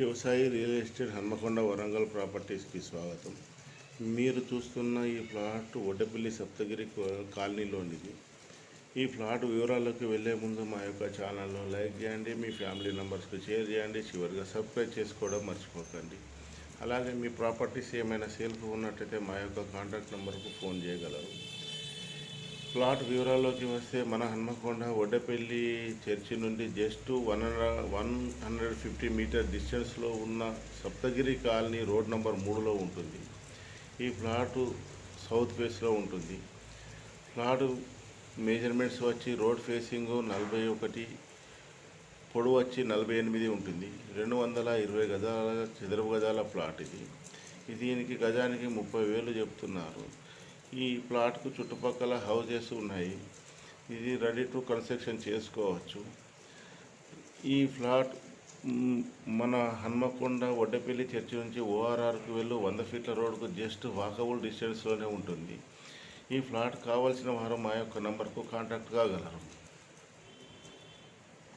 Shivasai real estate Hanamkonda Warangal ప్రాపర్టీస్కి స్వాగతం. మీరు చూస్తున్న ఈ ప్లాట్ ఒడ్డపల్లి సప్తగిరి కాలనీలోనిది. ఈ ప్లాట్ వివరాల్లోకి వెళ్ళే ముందు మా యొక్క ఛానల్ను లైక్ చేయండి మీ ఫ్యామిలీ మెంబర్స్కి షేర్ చేయండి చివరిగా సబ్స్క్రైబ్ చేసుకోవడం మర్చిపోకండి. అలాగే మీ ప్రాపర్టీస్ ఏమైనా సేల్కు ఉన్నట్టయితే మా యొక్క కాంటాక్ట్ నెంబర్కు ఫోన్ చేయగలరు. ప్లాట్ వివరాల్లోకి వస్తే మన హన్మకొండ ఒడ్డపల్లి చర్చి నుండి just one hundred one hundred fifty meter డిస్టెన్స్లో ఉన్న సప్తగిరి కాలనీ రోడ్ నంబర్ మూడులో ఉంటుంది. ఈ ప్లాటు సౌత్ ఫేస్లో ఉంటుంది. ప్లాటు మెజర్మెంట్స్ వచ్చి రోడ్ ఫేసింగ్ నలభై ఒకటి పొడవు వచ్చి నలభై ఎనిమిది ఉంటుంది. రెండు వందల ఇరవై గజాల చదరపు గజాల ప్లాట్ ఇది దీనికి గజానికి ముప్పై వేలు చెప్తున్నారు. ఈ ప్లాట్కు చుట్టుపక్కల హౌజెస్ ఉన్నాయి. ఇది రెడీ టు కన్స్ట్రక్షన్ చేసుకోవచ్చు. ఈ ఫ్లాట్ మన హన్మకొండ ఒడ్డపల్లి చర్చి నుంచి ఓఆర్ఆర్కు వెళ్ళు వంద ఫీట్ల రోడ్కు జస్ట్ వాకబుల్ డిస్టెన్స్లోనే ఉంటుంది. ఈ ఫ్లాట్ కావాల్సిన వారు మా యొక్క నంబర్కు కాంటాక్ట్ కాగలరు.